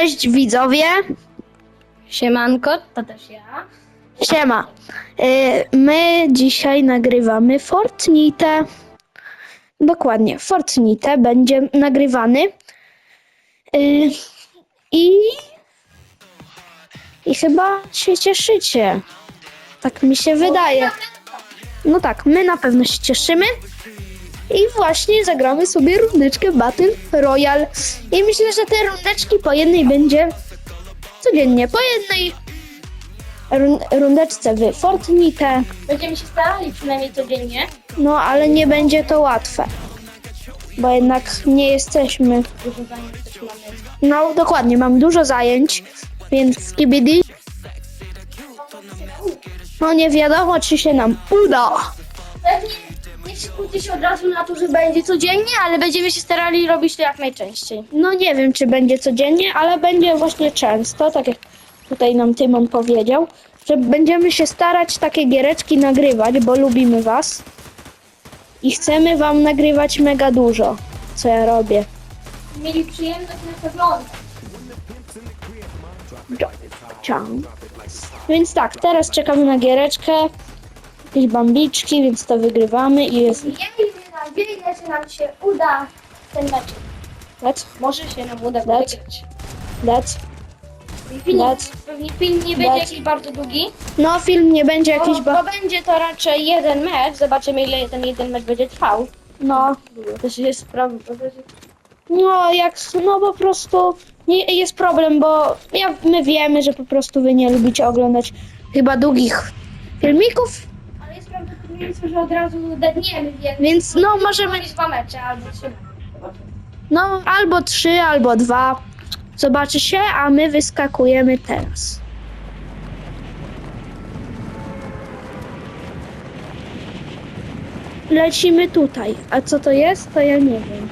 Cześć widzowie. Siemanko, to też ja. Siema. Y, My dzisiaj nagrywamy Fortnite. Dokładnie, Fortnite będzie nagrywany. Y, I. I chyba się cieszycie. Tak mi się wydaje. No tak, my na pewno się cieszymy. I właśnie zagramy sobie rundeczkę Battle Royale. I myślę, że te rundeczki po jednej będzie codziennie. Po jednej run- rundeczce w Fortnite. Będziemy się starali przynajmniej codziennie. No, ale nie będzie to łatwe. Bo jednak nie jesteśmy. Dużo zajęć też mamy. No, dokładnie, mam dużo zajęć, więc skibidi. No nie wiadomo, czy się nam uda. Pewnie nie skupcie się od razu na to, że będzie codziennie, ale będziemy się starali robić to jak najczęściej. No nie wiem, czy będzie codziennie, ale będzie właśnie często, tak jak tutaj nam Tymon powiedział, że będziemy się starać takie giereczki nagrywać, bo lubimy was. I chcemy wam nagrywać mega dużo, co ja robię. Mieli przyjemność nas oglądać. Ciao. Więc tak, teraz czekamy na giereczkę. Jakieś bambiczki, więc to wygrywamy i jest. Miejmy nadzieję, że nam się uda ten mecz. Lec, Może się nam uda Dać. wygrać. lec. Film, Dać. pewnie film nie będzie Dać. jakiś bardzo długi, No, film nie będzie jakiś. bo, Ba- bo będzie to raczej jeden mecz. Zobaczymy ile ten jeden mecz będzie trwał. no, To też jest sprawa. to też jest- no, jak. No po prostu nie, jest problem, bo ja, my wiemy, że po prostu wy nie lubicie oglądać chyba długich filmików, Prawdopodobieństwo, że od razu dedniemy w jednym. więc no, możemy. Dwa mecze albo trzy. No, albo trzy, albo dwa. Zobaczy się, a my wyskakujemy teraz. Lecimy tutaj. A co to jest, to ja nie wiem.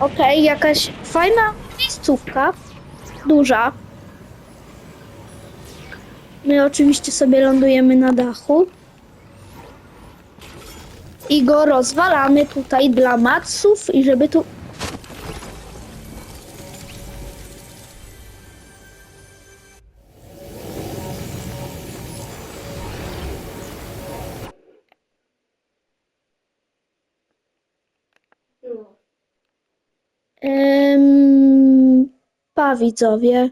Okej, jakaś fajna miejscówka. Duża. My oczywiście sobie lądujemy na dachu i go rozwalamy tutaj dla maców i żeby tu... Widzowie.